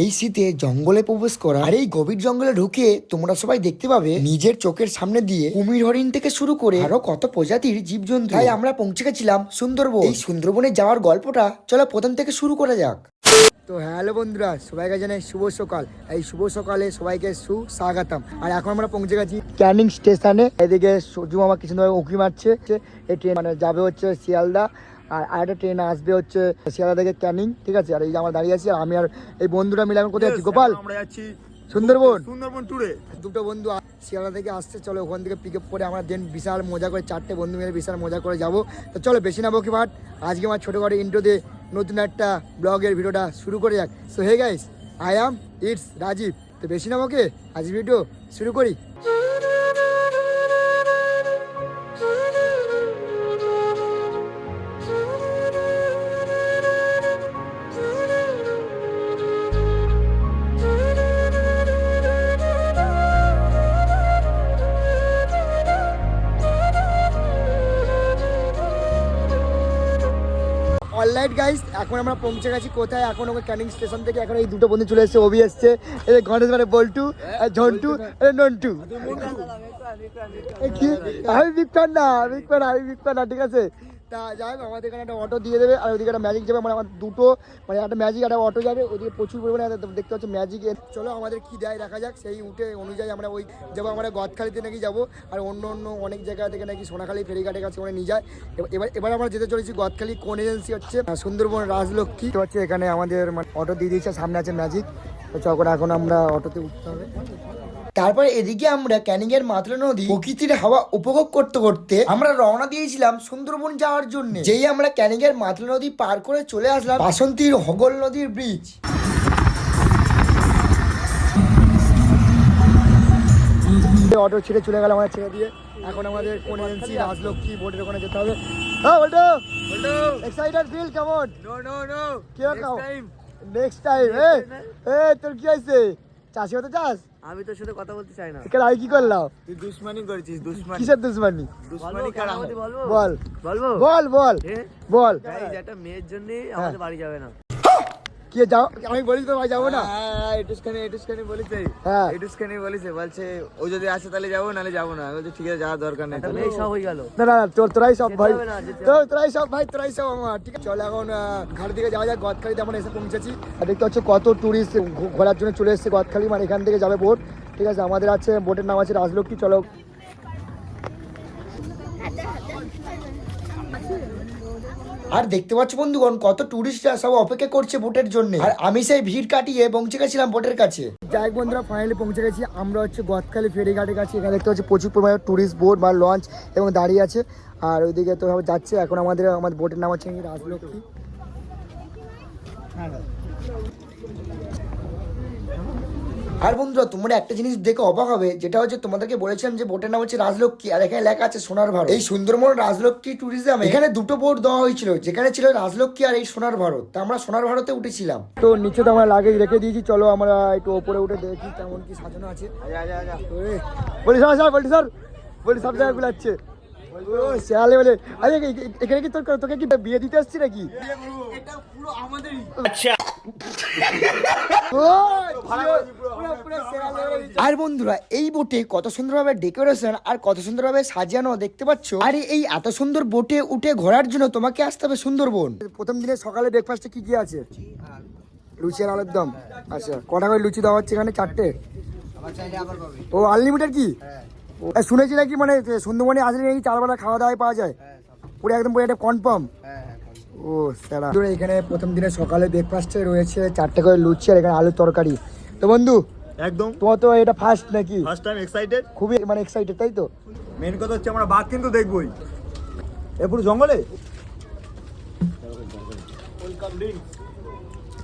এই শীতে জঙ্গলে প্রবেশ করা আর এই গভীর জঙ্গলে ঢুকে তোমরা সবাই দেখতে পাবে নিজের চোখের সামনে দিয়ে কুমির হরিণ থেকে শুরু করে আরও কত প্রজাতির জীবজন্তু। তাই আমরা পৌঁছে গেছিলাম সুন্দরবন। এই সুন্দরবনে যাওয়ার গল্পটা চলো প্রথম থেকে শুরু করা যাক। তো হ্যালো বন্ধুরা, সবাইকে জানাই শুভ সকাল। এই শুভ সকালে সবাইকে সুস্বাগতম। আর এখন আমরা পৌঁছে গেছি ক্যানিং স্টেশনে। এদিকে সূর্য মামা কিছু উঁকি মারছে। এই ট্রেন মানে যাবে হচ্ছে শিয়ালদা। আর আরেকটা ট্রেন আসবে হচ্ছে শিয়ালদা থেকে ক্যানিং ঠিক আছে? আর এই যে আমরা দাঁড়িয়ে আছি আর আমি আর এই বন্ধুরা মিলে আমি কোথায় আছি? গোপাল? আমরা যাচ্ছি সুন্দরবন। সুন্দরবন ট্যুরে দুটো বন্ধু শিয়ালদা থেকে আসছে চলো ওখান থেকে পিক আপ করে আমরা দেন বিশাল মজা করে চারটে বন্ধু মিলে বিশাল মজা করে যাব। তো চলো বেশি না বকি ভাট আজকে আমার ছোটোখাটো ইন্ট্রো দিয়ে নতুন একটা ব্লগের ভিডিওটা শুরু করে যাক। So hey guys I am it's Rajib তো বেশি না বকে আজ ভিডিও শুরু করি। গাইস এখন আমরা পৌঁছে গেছি কোথায়? এখন ওকে ক্যানিং স্টেশন থেকে এখন এই দুটো বন্ধু চলে এসেছে ওবি এসছে এই যে গণেশ মানে বল্টু আর ঝন্টু আর নন্টু? আমি বিগ ফ্যান না বিগ ফ্যান আমি বিগ ফ্যান না ঠিক আছে? তা যাই হোক আমাদের এখানে একটা অটো দিয়ে দেবে, আর ওদিকে একটা ম্যাজিক যাবে মানে আমার দুটো মানে একটা ম্যাজিক একটা অটো যাবে, ওদিকে প্রচুর পরিমাণে দেখতে পাচ্ছি ম্যাজিক চলো আমাদের কি দেয় দেখা যাক, সেই উঠে অনুযায়ী আমরা ওই যাব, আমরা গদখালিতে নাকি যাব, আর অন্য অন্য অনেক জায়গা থেকে নাকি সোনাখালি ফেরিঘাটের কাছে ওখানে নিয়ে যায়। এবার- এবার আমরা যেতে চলেছি গদখালি, কোন এজেন্সি হচ্ছে? সুন্দরবন রাজলক্ষ্মী। হচ্ছে এখানে আমাদের মানে অটো দিয়ে দিয়েছে, সামনে আছে ম্যাজিক তো চকর এখন আমরা অটোতে উঠতে হবে। তারপর এদিকে আমরা ক্যানিং এর মাতলা নদী প্রকৃতির হাওয়া উপভোগ করতে করতে আমরা রওনা দিয়েছিলাম সুন্দরবন যাওয়ার জন্য। যেই আমরা ক্যানিং এর মাতলা নদী পার করে চলে আসলাম বাসন্তীর হগল নদীর ব্রিজ অটো ছেড়ে চলে গেল আমাদের ছেড়ে দিয়ে। এখন আমাদের কোন এজেন্সি রাজলক্ষ্মী বোর্ডের ওখানে যেতে হবে। হ্যাঁ বলতো? এক্সাইটেড ফিল কেমন? নো নো নো কি নেক্সট টাইম এ এ তোর কি হয়েছে? চাষি হতে চাস? আমি তোর সাথে কথা বলতে চাই না। এখানে আমি কি করলাম? তুই দুশ্মনী করেছিস দুশ্মনী কিসের দুশ্মনী দুশ্মনী কারা বল বলব? বল। বলব? বল বল। বল। বল একটা মেয়ের জন্য আমাদের বাড়ি যাবে না। কি যাও? আমি বলি তো ভাই যাব না? হ্যাঁ এটুসখানি এটুসখানি বলেছে। হ্যাঁ। এটুসখানি বলেছে বলছে ও যদি আসে তাহলে যাব নাহলে যাব না। বলছি ঠিক আছে যাওয়ার দরকার নেই তাহলে। সব হয়ে গেল। না না তোর তোরাই সব ভাই। তোর তোরাই সব ভাই তোরাই সব আমার। ঠিক আছে চল এখন আহ, ঘাট দিকে যাওয়া যাক গদখালিতে আমরা এসে পৌঁছেছি। আর দেখতে হচ্ছে কত টুরিস্ট ঘোরার জন্য চলে এসেছে গদখালি মানে এখান থেকে যাবে বোট ঠিক আছে আমাদের আছে বোটের নাম আছে রাজলক্ষ্মী চলো। আর দেখতে পাচ্ছ বন্ধুগণ, কত টুরিস্টরা সব অপেক্ষা করছে বোটের জন্য। আর আমি সেই ভিড় কাটিয়ে পৌঁছে গেছিলাম বোটের কাছে। যাই বন্ধুরা ফাইনালি পৌঁছে গেছি। আমরা হচ্ছে গদখালি ফেরিঘাটের কাছে। এখানে দেখতে পাচ্ছি প্রচুর পরিমাণে টুরিস্ট বোট বা লঞ্চ এবং দাঁড়িয়ে আছে। আর ওইদিকে তো যাচ্ছে। এখন আমাদের আমাদের বোটের নাম হচ্ছে রাজলক্ষ্মী। আর বন্ধুরা তোমরা একটা জিনিস দেখে অবাক হবে যেটা হচ্ছে তোমাদেরকে বলেছিলাম যে বোটের নাম হচ্ছে রাজলক্ষ্মী আর এখানে লেখা আছে সোনার ভারত। এই সুন্দরবন রাজলক্ষ্মী ট্যুরিজম এখানে দুটো বোট দেওয়া হয়েছিল যেখানে ছিল রাজলক্ষ্মী আর এই সোনার ভারত। তা আমরা সোনার ভারতে উঠেছিলাম। তো নিচে তো আমরা লাগেজ রেখে দিয়েছি চলো আমরা একটু ওপরে উঠে দেখি কেমন কি সাজানো আছে। বলি স্যার স্যার বলি স্যার বলি সব জায়গায় গুলাচ্ছে ও শেয়ালে বলে আরে এখানে কি তোর তোকে কি বিয়ে দিতে আসছি নাকি? এটা পুরো আমাদেরই। আর বন্ধুরা এই বোটে কত সুন্দরভাবে ডেকোরেশন আর কত সুন্দরভাবে সাজানো দেখতে পাচ্ছ? আর এই এত সুন্দর বোটে উঠে ঘোরার জন্য তোমাকে আসতে হবে সুন্দরবন। প্রথম দিনে সকালে ব্রেকফাস্টে কি কি আছে? লুচি আর আলুর দম। আচ্ছা কটা করে লুচি দেওয়া হচ্ছে এখানে? চারটে? ও আনলিমিটেড কি? শুনেছি নাকি মানে সুন্দরবনে আসলে নাকি চারবেলা খাওয়া দাওয়াই পাওয়া যায়? পুরো একদম পুরো এটা কনফার্ম ও সেরা। এখানে প্রথম দিনে সকালে ব্রেকফাস্টে রয়েছে চারটে করে লুচি আর এখানে আলুর তরকারি। তো বন্ধু একদম। তোমার তো এটা ফার্স্ট নাকি? ফার্স্ট টাইম এক্সাইটেড খুবই মানে এক্সাইটেড তাই তো? মেন কথা হচ্ছে আমরা বাঘ কিন্তু দেখবই। এ পুরো জঙ্গলে?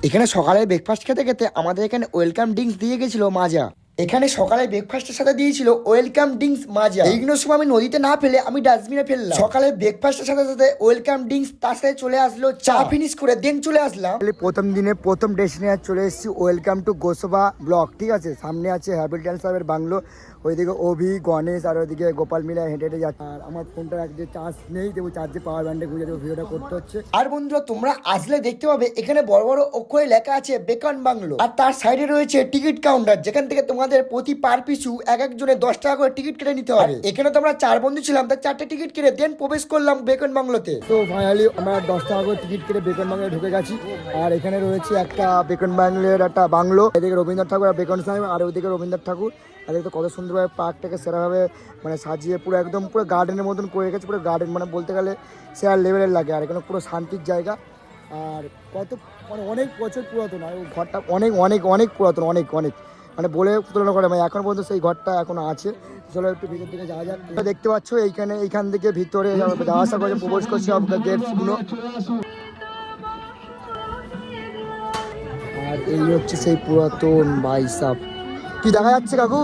এখানে সকালে ব্রেকফাস্ট খেতে খেতে আমাদের এখানে ওয়েলকাম ড্রিঙ্কস দিয়ে গেছিল মাজা। এখানে সকালে ব্রেকফাস্টের সাথে দিয়েছিল ওয়েলকাম ড্রিঙ্কস মাজা। এইগুলো সময় আমি নদীতে না ফেলে আমি ডাস্টবিনে ফেললাম। সকালে ব্রেকফাস্টের সাথে সাথে ওয়েলকাম ড্রিঙ্কস তার সাথে চলে আসলো চা ফিনিশ করে দেন চলে আসলাম। প্রথম দিনে প্রথম ডেস্টিনেশন চলে এসেছি ওয়েলকাম টু গোসবা ব্লক ঠিক আছে? সামনে আছে হ্যাবিল সাহেবের বাংলো ওইদিকে অভি গণেশ আর ওইদিকে গোপাল মিলা হেঁটে হেঁটে যাচ্ছে। আর আমার ফোনটা যে চার্জ নেই দেবো চার্জে পাওয়ার ব্যান্ডে গুঁজে দেবো ভিডিওটা করতে হচ্ছে। আর বন্ধুরা তোমরা আসলে দেখতে পাবে এখানে বড় বড় অক্ষরে লেখা আছে বেকন বাংলো। আর তার সাইডে রয়েছে টিকিট কাউন্টার যেখান থেকে তোমাদের প্রতি পার পিছু এক একজনের দশ টাকা করে টিকিট কেটে নিতে হবে। এখানে তো আমরা চার বন্ধু ছিলাম তার চারটে টিকিট কেটে দেন প্রবেশ করলাম বেকন বাংলোতে। তো ফাইনালি আমরা দশ টাকা করে টিকিট কেটে বেকন বাংলো ঢুকে গেছি। আর এখানে রয়েছে একটা বেকন বাংলোর একটা বাংলো। এদিকে রবীন্দ্রনাথ ঠাকুর আর বেকন সাহেব আর ওইদিকে রবীন্দ্রনাথ ঠাকুর। আর দেখতে কত সুন্দরভাবে পার্কটাকে সেরাভাবে মানে সাজিয়ে পুরো একদম পুরো গার্ডেনের মতন করে রেখেছে, পুরো গার্ডেন মানে বলতে গেলে সেরা লেভেলের লাগে। আর এখানে পুরো শান্তির জায়গা। আর কত মানে অনেক বছর পুরাতন, আর ঘরটা অনেক অনেক অনেক পুরাতন, অনেক অনেক। মানে বলে তুলনা করে মানে এখন পর্যন্ত সেই ঘরটা এখন আছে। চলো একটু ভিতর দিকে যাওয়া যাক। দেখতে পাচ্ছ, এইখানে, এইখান থেকে ভিতরে যাওয়া আসা করছে প্রবেশ করছে গেটসগুলো আর এই হচ্ছে সেই পুরাতন বাইসাপ কি দেখা যাচ্ছে, কাকু?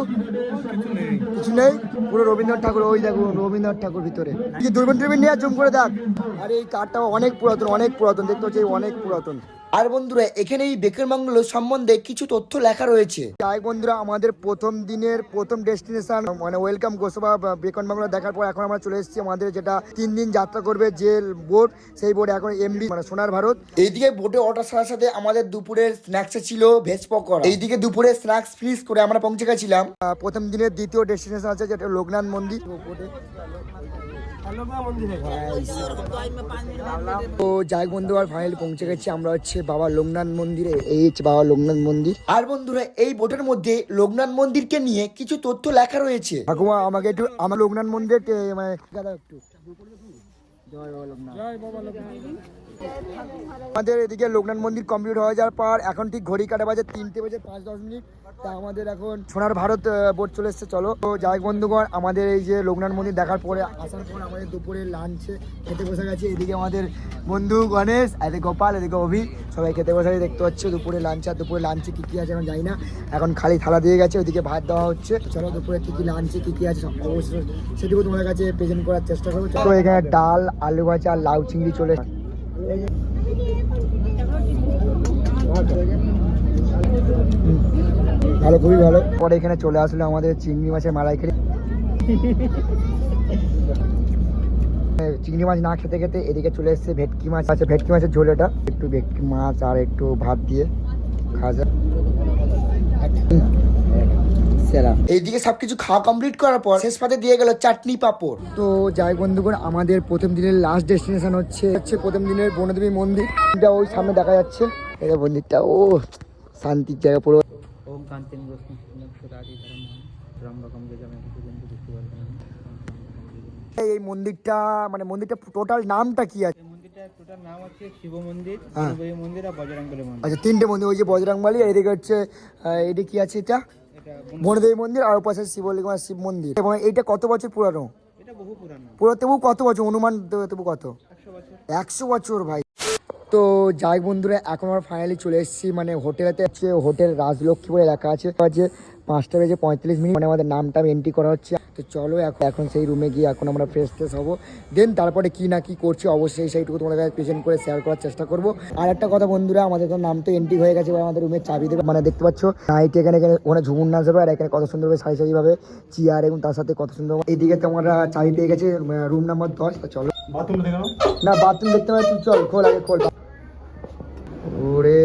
কিছু নেই? পুরো রবীন্দ্রনাথ ঠাকুর, ওই দেখো, রবীন্দ্রনাথ ঠাকুর ভিতরে। কি দূরবীন টুরবিন নিয়ে জুম করে দেখ। আর, এই কারটা অনেক পুরাতন অনেক পুরাতন, দেখতে হচ্ছে অনেক পুরাতন। আর বন্ধুরা এখানে এই বেকের বাংলো সম্বন্ধে কিছু তথ্য লেখা রয়েছে। তাই বন্ধুরা আমাদের প্রথম দিনের প্রথম ডেস্টিনেশন মানে ওয়েলকাম গোসবা বেকন বাংলো দেখার পর এখন আমরা চলে এসেছি আমাদের যেটা তিন দিন যাত্রা করবে যে বোট সেই বোট এখন এমবি মানে সোনার ভারত। এইদিকে বোটে ওঠার সাথে সাথে আমাদের দুপুরের স্ন্যাক্সে ছিল ভেজ পকোড়া এইদিকে দুপুরে স্ন্যাক্স ফিনিশ করে আমরা পৌঁছে গেছিলাম। প্রথম দিনের দ্বিতীয় ডেস্টিনেশন আছে যেটা লোকনাথ মন্দির। তো যাই বন্ধু আর ফাইনালি পৌঁছে গেছি আমরা হচ্ছে বাবা লোকনাথ মন্দিরে। এই হচ্ছে বাবা লোকনাথ মন্দির। আর বন্ধুরা এই বোটের মধ্যে লোকনাথ মন্দিরকে নিয়ে কিছু তথ্য লেখা রয়েছে। ঠাকুমা আমাকে একটু আমার লোকনাথ মন্দির মানে দাদা একটু। জয় বাবা লোকনাথ। আমাদের এদিকে লোকনাথ মন্দির কমপ্লিট হয়ে যাওয়ার পর এখন ঠিক ঘড়ি কাটা বাজে তিনটে বাজে পাঁচ দশ মিনিট। তা আমাদের এখন সোনার ভারত বোট চলে এসছে চলো। তো যাই বন্ধুগণ আমাদের এই যে লোকনাথ মন্দির দেখার পরে আসার পর আমাদের দুপুরে লাঞ্চে খেতে বসে গেছে। এদিকে আমাদের বন্ধু গণেশ এদিকে গোপাল এদিকে অভি। সবাই খেতে বসে দেখতে পাচ্ছ দুপুরে লাঞ্চ আর দুপুরে লাঞ্চে কী কী আছে এখন জানি না। এখন খালি থালা দিয়ে গেছে ওদিকে ভাত দেওয়া হচ্ছে। চলো দুপুরে কী কী লাঞ্চে কী কী আছে অবশ্যই সেটুকু তোমাদের কাছে প্রেজেন্ট করার চেষ্টা করব। তো এখানে ডাল আলু ভাজা লাউ চিংড়ি চলে ভালো, খুবই ভালো। পরে এখানে চলে আসলো আমাদের চিংড়ি মাছের মালাইকারি। চিংড়ি মাছ না খেতে খেতে এদিকে চলে এসেছে ভেটকি মাছ। আছে ভেটকি মাছের ঝোল এটা। একটু ভেটকি মাছ আর একটু ভাত দিয়ে খাওয়া সেরা। এইদিকে সবকিছু খাওয়া কমপ্লিট করার পর শেষ পাতে দিয়ে গেল চাটনি পাঁপড়। তো যাই বন্ধুগণ, আমাদের প্রথম দিনের লাস্ট ডেস্টিনেশন হচ্ছে হচ্ছে প্রথম দিনের বনদেবী মন্দির। ওই সামনে দেখা যাচ্ছে। এটা মন্দিরটা ও শান্তির জায়গা পুরো। এই মন্দিরটা মানে মন্দিরটা টোটাল নামটা কি আছে? হ্যাঁ। আচ্ছা, তিনটে মন্দির ওই যে এদিকে হচ্ছে কি আছে এটা? মন্দির আর শিব মন্দির। কত বছর পুরানো? তবু কত বছর? কত? একশো বছর ভাই। তো যাই বন্ধুরা এখন আমরা ফাইনালি চলে এসেছি মানে হোটেলেতে হচ্ছে হোটেল রাজলক্ষ্মী বলে লেখা আছে। যে পাঁচটা বেজে পঁয়তাল্লিশ মিনিট মানে আমাদের নামটা এন্ট্রি করা হচ্ছে। তো চলো এখন এখন সেই রুমে গিয়ে এখন আমরা ফ্রেশ ফ্রেশ হব। দেন তারপরে কি না কি করছি অবশ্যই সেইটুকু তোমাদের কাছে প্রেজেন্ট করে শেয়ার করার চেষ্টা করব। আর একটা কথা বন্ধুরা আমাদের তো নাম তো এন্ট্রি হয়ে গেছে এবার আমাদের রুমের চাবি দেবে। মানে দেখতে পাচ্ছ নাইট এখানে এখানে ওখানে ঝুমুর নাচ হবে আর এখানে কত সুন্দরভাবে সারি সারি ভাবে চেয়ার এবং তার সাথে কত সুন্দর এইদিকে তো আমরা চাবি পেয়ে গেছে রুম নাম্বার দশ তো চলো। না বাথরুম দেখতে পাচ্ছি চল খোল আগে খোল ওরে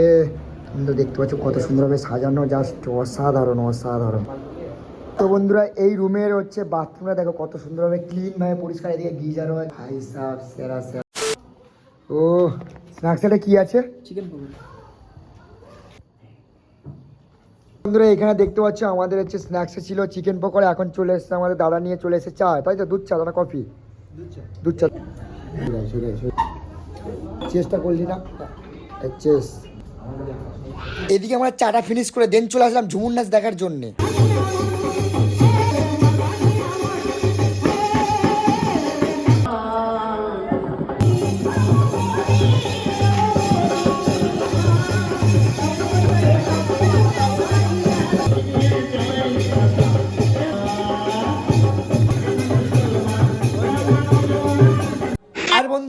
তুমি তো দেখতে পাচ্ছ কত সুন্দরভাবে সাজানো জাস্ট অসাধারণ অসাধারণ। তো বন্ধুরা এই রুমের হচ্ছে বাথরুমটা দেখো কত সুন্দরভাবে ক্লিন ভাবে পরিষ্কার এদিকে গিজার হয়। ভাই সাহ সেরা সেরা। ও স্ন্যাক্সটা কি আছে? চিকেন বন্ধুরা এখানে দেখতে পাচ্ছ আমাদের হচ্ছে স্ন্যাক্সে ছিল চিকেন পকোড়া এখন চলে এসেছে আমাদের দাদা নিয়ে চলে এসেছে চা তাই তো দুধ চা না কফি দুধ চা। দুধ চা। চেষ্টা করলি না? এদিকে আমরা চাটা ফিনিশ করে দেন চলে আসলাম ঝুমুর নাচ দেখার জন্যে।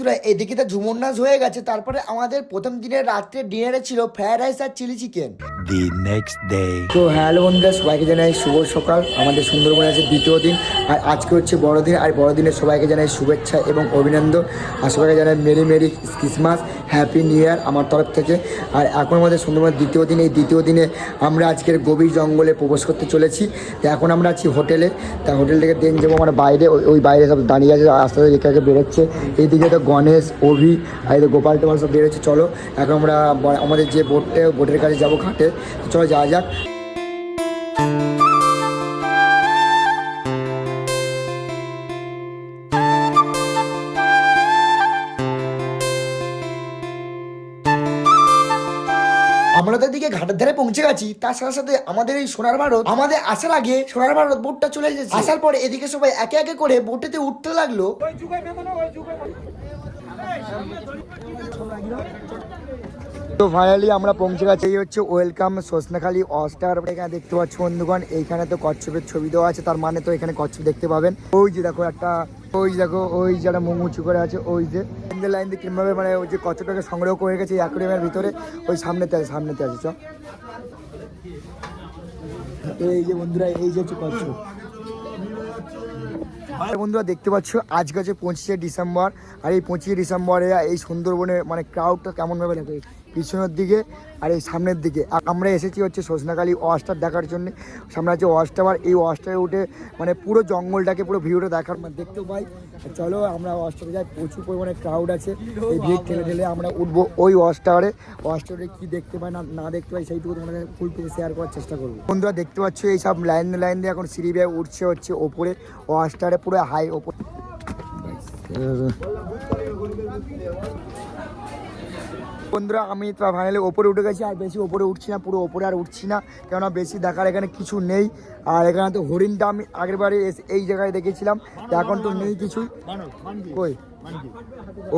বন্ধুরা, এদিকে তো ঝুমুর নাচ হয়ে গেছে। তারপরে আমাদের প্রথম দিনের রাত্রে ডিনারে ছিল fried rice R chilli chicken the next day. তো হ্যালো বন্ধুরা, সবাইকে জানাই শুভ সকাল। আমাদের সুন্দরবনে আছে দ্বিতীয় দিন, আর আজকে হচ্ছে বড়দিন, আর বড়দিনে সবাইকে জানাই শুভেচ্ছা এবং অভিনন্দন। আর সবাইকে জানাই merry merry Christmas, happy new year আমার তরফ থেকে। আর এখন আমাদের সুন্দরবনের দ্বিতীয় দিন, এই দ্বিতীয় দিনে আমরা আজকের গভীর জঙ্গলে প্রবেশ করতে চলেছি। তো এখন আমরা আছি হোটেলে, তা হোটেল থেকে দেন যাব আমরা বাইরে, ওই- বাইরে সব দাঁড়িয়ে আছে, আস্তে আস্তে একে বেরোচ্ছে। এইদিকে তো গণেশ, অভি, আর গোপাল টোপাল সব বেরোচ্ছে, চলো। এখন আমরা আমাদের যে বোটটা বোটের কাছে যাব ঘাটে তো চলো যাওয়া যাক। আমরা তো এদিকে ঘাটের ধারে পৌঁছে গেছি, তার সাথে সাথে আমাদের এই সোনার ভারত, আমাদের আসার আগে সোনার ভারত বোটটা চলে এসেছে। আসার পরে এদিকে সবাই একে একে করে বোটেতে উঠতে লাগল। তো ফাইনালি আমরা পৌঁছে গেছি, এই হচ্ছে ওয়েলকাম সসনাখালি অস্টার এখানে দেখতে পাচ্ছ বন্ধুগণ, এইখানে তো কচ্ছপের ছবি দেওয়া আছে, তার মানে তো এখানে কচ্ছপ দেখতে পাবেন। ওই যে দেখো একটা, ওই যে দেখো, ওই যে একটা মুখ উঁচু করে আছে, ওই যে লাইন দিয়ে কীভাবে মানে ওই যে কচ্ছপটাকে সংগ্রহ করে গেছে অ্যাকোরিয়ামের ভিতরে, ওই সামনেতে আছে সামনেতে আছে চ তো এই যে বন্ধুরা, এই যে হচ্ছে কচ্ছপ। বন্ধুরা দেখতে পাচ্ছ, আজকে হচ্ছে পঁচিশে ডিসেম্বর, আর এই পঁচিশে ডিসেম্বরে এই সুন্দরবনে মানে ক্রাউডটা কেমনভাবে লাগে পিছনের দিকে আর এই সামনের দিকে। আমরা এসেছি হচ্ছে সজনাকালী ওয়াশটার দেখার জন্য। সামনে আছে ওয়াশ টাওয়ার। এই ওয়াশ উঠে মানে পুরো জঙ্গলটাকে, পুরো ভিউটা দেখার মানে দেখতেও পাই। চলো আমরা ওয়াশ যাই। প্রচুর পরিমাণে ক্রাউড আছে। এই ভিড় ঠেলে ঠেলে আমরা উঠবো ওই ওয়াশ টাওয়ারে। ওয়াশ টাওয়ারে কী দেখতে পাই না না দেখতে পাই সেইটুকু তোমাদের ফুল ফুলটুকু শেয়ার করার চেষ্টা করব। বন্ধুরা, দেখতে পাচ্ছ এই সব লাইন লাইন দিয়ে এখন সিঁড়ি বেয়ে উঠছে হচ্ছে ওপরে। ওয়াশ টাওয়ারে পুরো হাই ওপরে বন্ধুরা, আমি ফাইনালি ওপরে উঠে গেছি, আর বেশি ওপরে উঠছি না, পুরো ওপরে আর উঠছি না, কেননা বেশি দেখার এখানে কিছু নেই। আর এখানে তো হরিণটা আমি আগের বারে এই জায়গায় দেখেছিলাম এখন তো নেই কিছুই। কই?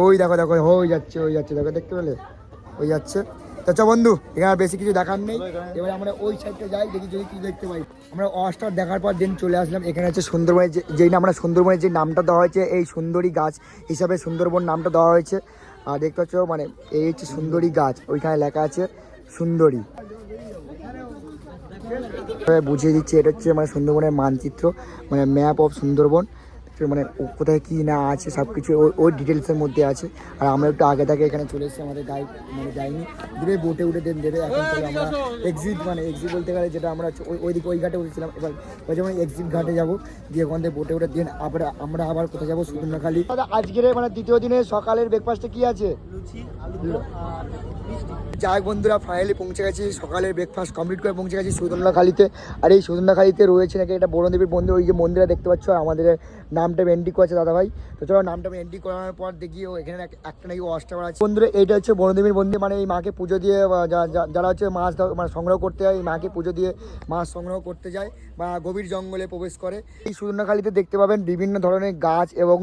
ওই দেখো দেখো, ওই যাচ্ছে ওই যাচ্ছে, দেখো, দেখতে পেলে? ওই যাচ্ছে। চ বন্ধু, এখানে বেশি কিছু দেখার নেই। এবার আমরা ওই সাইডটা যাই, দেখি যদি কিছু দেখতে পাই। আমরা অস্টার দেখার পর দিন চলে আসলাম, এখানে হচ্ছে সুন্দরবনের যেই আমরা সুন্দরবনের যে নামটা দেওয়া হয়েছে, এই সুন্দরী গাছ হিসাবে সুন্দরবন নামটা দেওয়া হয়েছে। আর দেখতে পাচ্ছ মানে এই হচ্ছে সুন্দরী গাছ, ওইখানে লেখা আছে সুন্দরী। বুঝিয়ে দিচ্ছি, এটা হচ্ছে মানে সুন্দরবনের মানচিত্র মানে ম্যাপ অফ সুন্দরবন। মানে কোথায় কী না আছে সব কিছু ওই- ওই ডিটেলসের মধ্যে আছে। আর আমরা একটু আগে থেকে এখানে চলে এসেছি আমাদের গাইড মানে যাইনি দেবে বোটে উঠে দেন দেবে এখন চলে আমরা এক্সিট মানে এক্সিট বলতে গেলে যেটা আমরা হচ্ছে ওই ওইদিকে ওই ঘাটে উঠেছিলাম। এবার এবার যেমন এক্সিট ঘাটে যাব দিয়ে ওখান থেকে বোটে উঠে দেন আবার আমরা আবার কোথায় যাব সুন্দরখালি আজকের মানে দ্বিতীয় দিনে সকালের ব্রেকফাস্টে কী আছে? যাই বন্ধুরা ফাইনালি পৌঁছে গেছি। সকালের ব্রেকফাস্ট কমপ্লিট করে পৌঁছে গেছি সুদন্দাখালিতে আর এই সুদন্দাখালিতে রয়েছে নাকি একটা বড় দেবীর মন্দির, ওই যে মন্দিরে দেখতে পাচ্ছ আমাদের নামটা এন্ট্রি করেছে দাদা ভাই তো চলো, নামটা এন্ট্রি করানোর পর দেখি, ও এখানে একটা নাকি অষ্টাবার আছে। বন্ধুরা, এইটা হচ্ছে বড় দেবীর মন্দির মানে এই মাকে পুজো দিয়ে যারা হচ্ছে মাছ মানে সংগ্রহ করতে যায়, এই মাকে পুজো দিয়ে মাছ সংগ্রহ করতে যায়, বা গভীর জঙ্গলে প্রবেশ করে। এই সুদন্দাখালিতে দেখতে পাবেন বিভিন্ন ধরনের গাছ এবং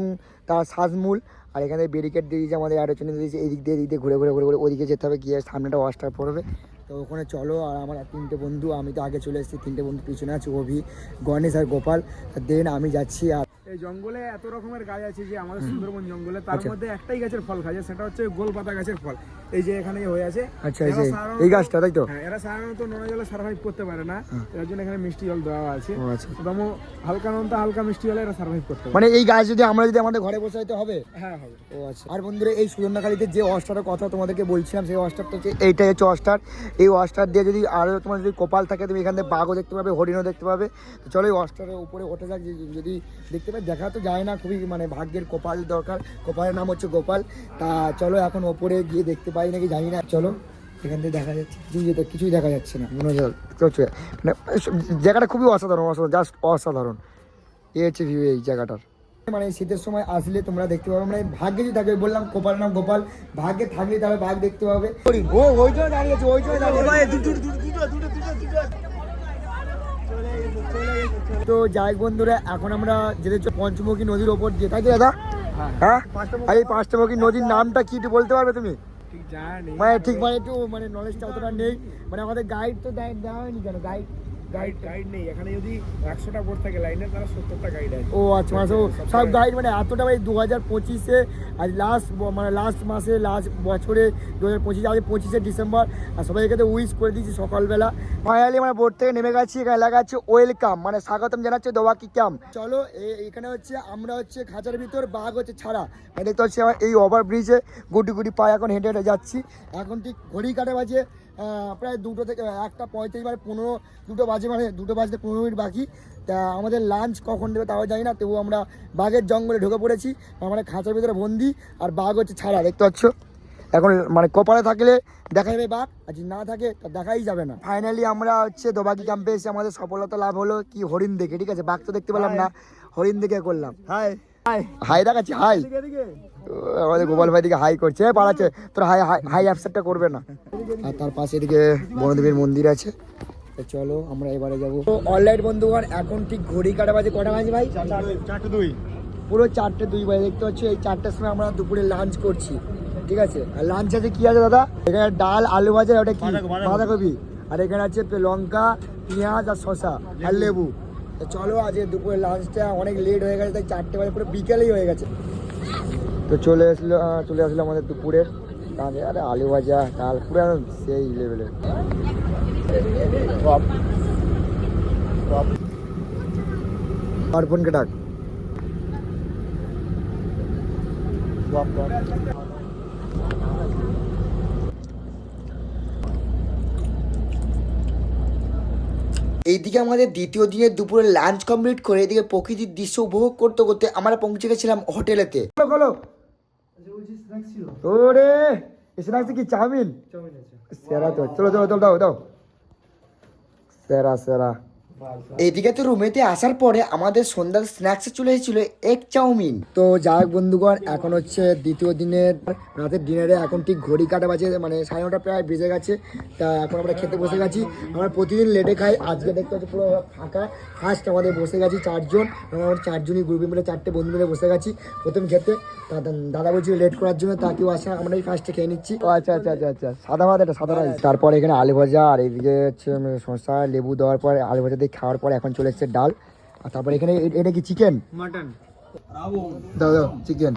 তার শ্বাসমূল আর এখানে ব্যারিকেড দিয়ে দিয়েছে আমাদের অ্যাডোচনে দিয়েছে এই দিক দিয়ে, এদিক দিয়ে ঘুরে ঘুরে ঘুরে ঘুরে, ওদিকে যেতে হবে, গিয়ে সামনেটা ওয়াশটা পড়বে তো ওখানে চলো, আর আমার তিনটে বন্ধু, আমি তো আগে চলে এসেছি, তিনটে বন্ধু পিছনে আছে, অভি, গণেশ আর গোপাল। দেন আমি যাচ্ছি, আর এই জঙ্গলে এত রকমের গাছ আছে যে আমাদের সুন্দরবন জঙ্গলে তার আচ্ছা। মধ্যে একটাই গাছের ফল খায় সেটা হচ্ছে গোলপাতা গাছের ফল। এই যে এখানে হয়ে আছে। আচ্ছা এই যে এই গাছটা তাই তো? হ্যাঁ এরা সাধারণত নোনা জলে সার্ভাইভ করতে পারে না। এর জন্য এখানে মিষ্টি জল দেওয়া আছে। ও আচ্ছা। হালকা নোনতা হালকা মিষ্টি জলে এরা সার্ভাইভ করতে পারে। মানে এই গাছ যদি আমরা যদি আমাদের ঘরে বসাইতে হবে? হ্যাঁ হবে। ও আচ্ছা। আর বন্ধুরা এই সুগন্ধাখালীতে যে অস্টারের কথা তোমাদেরকে বলছিলাম সেই অস্টারটা হচ্ছে এইটাই হচ্ছে অস্টার এই অস্টার দিয়ে যদি আরও তোমার যদি কপাল থাকে তুমি এখান বাঘও দেখতে পাবে হরিণও দেখতে পাবে। চলো এই অস্টারের উপরে ওঠা যাক যদি দেখতে পাই দেখা তো যায় না, খুবই মানে ভাগ্যের কপাল দরকার। কপালের নাম হচ্ছে গোপাল। তা চলো এখন ওপরে গিয়ে দেখতে পাই নাকি জানি না। চলো, এখান থেকে দেখা যাচ্ছে। কিছুই দেখা যাচ্ছে না। মনে চলছে। মানে জায়গাটা খুবই অসাধারণ অসাধারণ জাস্ট অসাধারণ। এই হচ্ছে ভিউ এই জায়গাটার। মানে শীতের সময় আসলে তোমরা দেখতে পাবে মানে ভাগ্যে যদি থাকবে, বললাম গোপাল নাম গোপাল। ভাগ্যে থাকলে তাহলে ভাগ দেখতে পাবে। ওই জন্য দাঁড়িয়েছে ওই জন্য তো যাই বন্ধুরা এখন আমরা যেতে পঞ্চমুখী নদীর ওপর দিয়ে থাকি দাদা? হ্যাঁ? এই পাঁচটামুখী নদীর নামটা কি একটু বলতে পারবে তুমি? ঠিক মানে ঠিক মানে একটু মানে নলেজটা অতটা নেই। মানে আমাদের গাইড তো দেওয়া হয়নি কেন? গাইড গাইড গাইড নেই। এখানে যদি একশোটা বোট থাকে লাইনে তারা সত্তরটা গাইড আছে। ও আচ্ছা মানে সব- গাইড মানে এতটা ভাই দু হাজার পঁচিশে আজ লাস্ট মানে লাস্ট মাসে লাস্ট বছরে দু হাজার পঁচিশে আজ পঁচিশে ডিসেম্বর। আর সবাইকে তো উইশ করে দিয়েছি সকালবেলা। ফাইনালি মানে বোট থেকে নেমে গেছি এখানে লেখা আছে ওয়েলকাম মানে স্বাগতম জানাচ্ছে দোয়াকি ক্যাম্প। চলো এখানে হচ্ছে আমরা হচ্ছে খাঁচার ভিতর বাঘ হচ্ছে ছাড়া। মানে দেখতে পাচ্ছি আমার এই ওভার ব্রিজে গুটি গুটি পায়ে এখন হেঁটে হেঁটে যাচ্ছি। এখন ঠিক ঘড়ি কাটে বাজে। প্রায় দুটো থেকে একটা পঁয়ত্রিশ মানে পনেরো দুটো বাজে মানে দুটো বাজতে পনেরো মিনিট বাকি। তা আমাদের লাঞ্চ কখন দেবে তাও জানি না তবু আমরা বাঘের জঙ্গলে ঢুকে পড়েছি মানে খাঁচার ভিতরে বন্দি আর বাঘ হচ্ছে ছাড়া দেখতে পাচ্ছ? এখন মানে কপালে থাকলে দেখা যাবে বাঘ আর যদি না থাকে তা দেখাই যাবে না। ফাইনালি আমরা হচ্ছে দোবাকি ক্যাম্পে এসে আমাদের সফলতা লাভ হলো কি হরিণ দেখে ঠিক আছে? বাঘ তো দেখতে পেলাম না হরিণ দেখে করলাম। হাই হাই দেখাচ্ছি হাই আমাদের গোপাল ভাই দিকে হাই করছে এ, পালাচ্ছে তোর হাই হাই হাই অ্যাপসেটটা করবে না। আর তার পাশে এদিকে বনদেবীর মন্দির আছে। চলো আমরা এবারে যাব। অনলাইন বন্ধুগণ এখন ঠিক ঘড়ি কাটা বাজে? কটা বাজে ভাই? চারটে দুই। পুরো চারটে দুই বাজে দেখতে পাচ্ছি এই চারটের সময় আমরা দুপুরে লাঞ্চ করছি। ঠিক আছে? আর লাঞ্চ আছে কি আছে দাদা? এখানে ডাল আলু ভাজা ওটা কি? বাঁধাকপি আর এখানে আছে লঙ্কা পেঁয়াজ আর শসা আর লেবু। তো চলো, আজকে দুপুরে লাঞ্চটা অনেক লেট হয়ে গেছে, তাই চারটে বাজে পুরো বিকেলেই হয়ে গেছে। তো চলে আসলো চলে আসলো আমাদের দুপুরের তাহলে আরে, আলু ভাজা, ডাল, পুরো সেই লেভেলের অর্পণকে ডাক। এইদিকে আমাদের দ্বিতীয় দিনের দুপুরে লাঞ্চ কমপ্লিট করে এদিকে প্রকৃতির দৃশ্য উপভোগ করতে করতে আমরা পৌঁছে গেছিলাম হোটেলেতে। বলো ওরে স্ন্যাক্স কি চাউমিন? সেরা তো চলো চলো চলো দাও দাও। সেরা সেরা। এইদিকে তো রুমেতে আসার পরে আমাদের সন্ধ্যার স্ন্যাক্সে চলে এসেছিল এক চাউমিন তো যাই হোক বন্ধুগণ, এখন হচ্ছে দ্বিতীয় দিনের, রাতের ডিনারে এখন ঠিক ঘড়ি কাটা বাজে মানে সাড়ে নটা প্রায় বেজে গেছে। তা এখন আমরা খেতে বসে গেছি। আমরা প্রতিদিন লেটে খাই, আজকে দেখতে হচ্ছে পুরো ফাঁকা। ফার্স্ট আমাদের বসে গেছি চারজন, আমরা চারজনই গ্রুপে মিলে, চারটে বন্ধু মিলে বসে গেছি প্রথম খেতে। দাদা বলছিল লেট করার জন্য তা কেউ আসে আমরাই ফার্স্টে খেয়ে নিচ্ছি। ও আচ্ছা আচ্ছা আচ্ছা আচ্ছা। সাদা ভাত এটা সাদা রাইস তারপর এখানে আলু ভাজা আর এইদিকে হচ্ছে শসা লেবু দেওয়ার পর আলু ভাজা দিয়ে খাওয়ার পর এখন চলে এসছে ডাল। আর তারপর এখানে এটা কি চিকেন মাটন দাও দাও চিকেন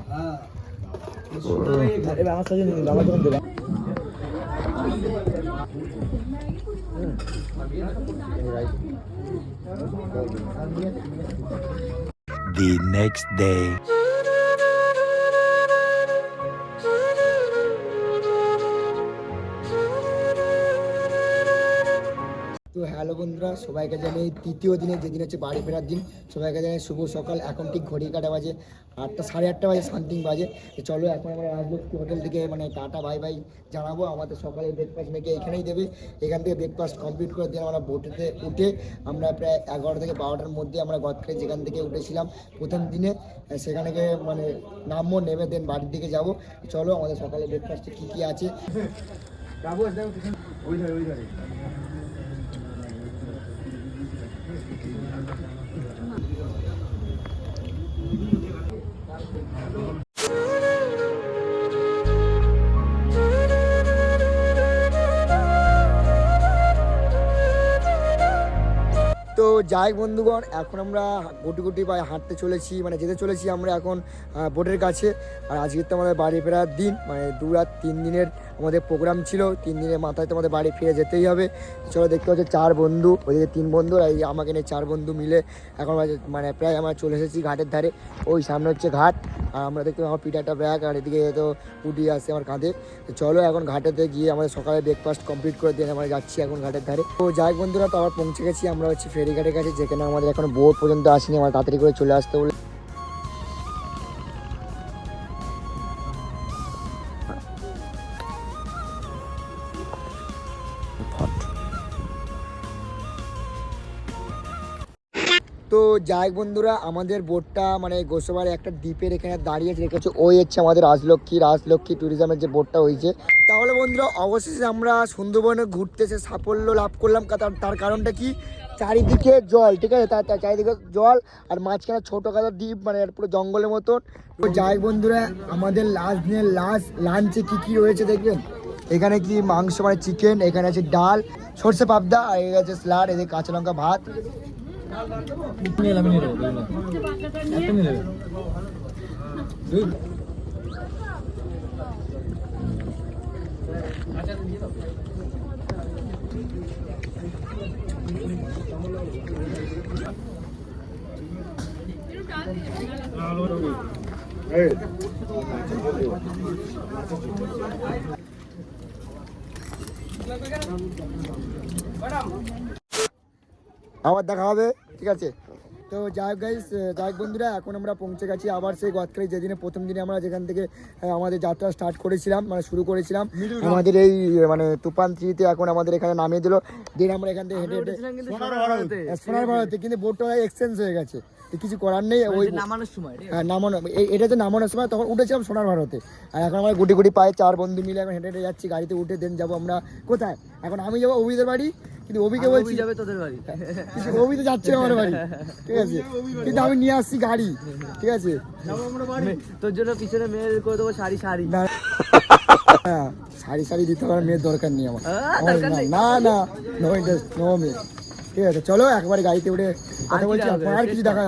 the next day. তো হ্যালো বন্ধুরা, সবাইকে জানাই তৃতীয় দিনে যেদিন হচ্ছে বাড়ি ফেরার দিন, সবাইকে জানাই শুভ সকাল। এখন ঠিক ঘড়ি কাটা বাজে আটটা, সাড়ে আটটা বাজে সামথিং বাজে। চলো এখন আমরা রাজলক্ষ্মী হোটেল থেকে মানে টাটা বাই বাই জানাব। আমাদের সকালে ব্রেকফাস্ট মেখে এখানেই দেবে। এখান থেকে ব্রেকফাস্ট কমপ্লিট করে দিয়ে আমরা বোটেতে উঠে আমরা প্রায় এগারোটা থেকে বারোটার মধ্যে আমরা গদখালি যেখান থেকে উঠেছিলাম প্রথম দিনে সেখানে মানে নামবো নেমে দেন বাড়ির দিকে যাব। চলো আমাদের সকালে ব্রেকফাস্টে কী কী আছে। ওই ধারে ওই ধারে তো যাই বন্ধুগণ, এখন আমরা গুটি গুটি পায়ে হাঁটতে চলেছি মানে যেতে চলেছি আমরা এখন বোটের কাছে। আর আজকে তো আমাদের বাড়ি ফেরার দিন মানে দু রাত তিন দিনের আমাদের প্রোগ্রাম ছিল, তিন দিনের মাথায় তো আমাদের বাড়ি ফিরে যেতেই হবে। চলো দেখতে হচ্ছে চার বন্ধু ওইদিকে তিন বন্ধু আর এই আমাকে নিয়ে চার বন্ধু মিলে এখন মানে প্রায় আমরা চলে এসেছি ঘাটের ধারে। ওই সামনে হচ্ছে ঘাট, আর আমরা দেখতে আমার পিঠে একটা ব্যাগ আর এদিকে তো উঠি আসছে আমার কাঁধে। চলো এখন ঘাটেতে গিয়ে আমাদের সকালে ব্রেকফাস্ট কমপ্লিট করে দিয়ে আমরা যাচ্ছি এখন ঘাটের ধারে। তো যাই বন্ধুরা, তো আবার পৌঁছে গেছি, আমরা হচ্ছে ফেরিঘাটের কাছে, যেখানে আমাদের এখন বোট পর্যন্ত আসেনি, আমরা তাড়াতাড়ি করে চলে আসতে বলে তো যাই বন্ধুরা, আমাদের বোটটা মানে গোসবার একটা দ্বীপের এখানে দাঁড়িয়ে রেখেছে। ওই হচ্ছে আমাদের রাজলক্ষ্মী রাজলক্ষ্মী ট্যুরিজমের যে বোটটা হয়েছে। তাহলে বন্ধুরা, অবশেষে আমরা সুন্দরবনে ঘুরতে এসে সাফল্য লাভ করলাম। তার কারণটা কি? চারিদিকে জল, ঠিক আছে? তার চারিদিকে জল আর মাঝখানে ছোটোখাটো দ্বীপ মানে পুরো জঙ্গলের মতন। তো যাই বন্ধুরা, আমাদের লাস্ট দিনের লাস্ট লাঞ্চে কী কী রয়েছে দেখবেন? এখানে কি মাংস মানে চিকেন এখানে আছে ডাল, সর্ষে পাবদা, আর এখানে আছে স্যালাড এদিকে কাঁচা লঙ্কা ভাত। নিয়ে নেবে নিয়ে নেবে একটা নিয়ে নেবে দুই আবার দেখা হবে ঠিক আছে? তো যাই হোক গাইস যাই বন্ধুরা এখন আমরা পৌঁছে গেছি আবার সেই গদখালি যেদিনে প্রথম দিনে আমরা যেখান থেকে আমাদের যাত্রা স্টার্ট করেছিলাম মানে শুরু করেছিলাম আমাদের এই মানে তুফান থ্রিতে এখন আমাদের এখানে নামিয়ে দিল। দিন আমরা এখান থেকে হেঁটে হেঁটে হ্যাঁ, সোনার ভারতে কিন্তু বোটটা এক্সচেঞ্জ হয়ে গেছে। কিছু করার নেই ওই নামানোর সময় হ্যাঁ নামানো এটা যে নামানোর সময় তখন উঠেছিলাম সোনার ভারতে। আর এখন আমরা গুটি গুটি পায়ে চার বন্ধু মিলে এখন হেঁটে হেঁটে যাচ্ছি গাড়িতে উঠে দেন যাব আমরা। কোথায়? এখন আমি যাব অভিদের বাড়ি কিন্তু অভিকে বলছি যাবে তোদের বাড়ি। কিন্তু অভি তো যাচ্ছে আমার বাড়ি ঠিক আছে? কিন্তু আমি নিয়ে আসছি গাড়ি ঠিক আছে? তোর জন্য পিছনে মেয়ের করে দেবো শাড়ি শাড়ি। না। হ্যাঁ, সারি সারি দিতে আমার মেয়ের দরকার নেই আমার। হ্যাঁ। না না নো ইন্টারেস্ট নো মেয়ে ঠিক আছে চলো একবার গাড়িতে উঠে কথা আর বলছি আর কিছু দেখা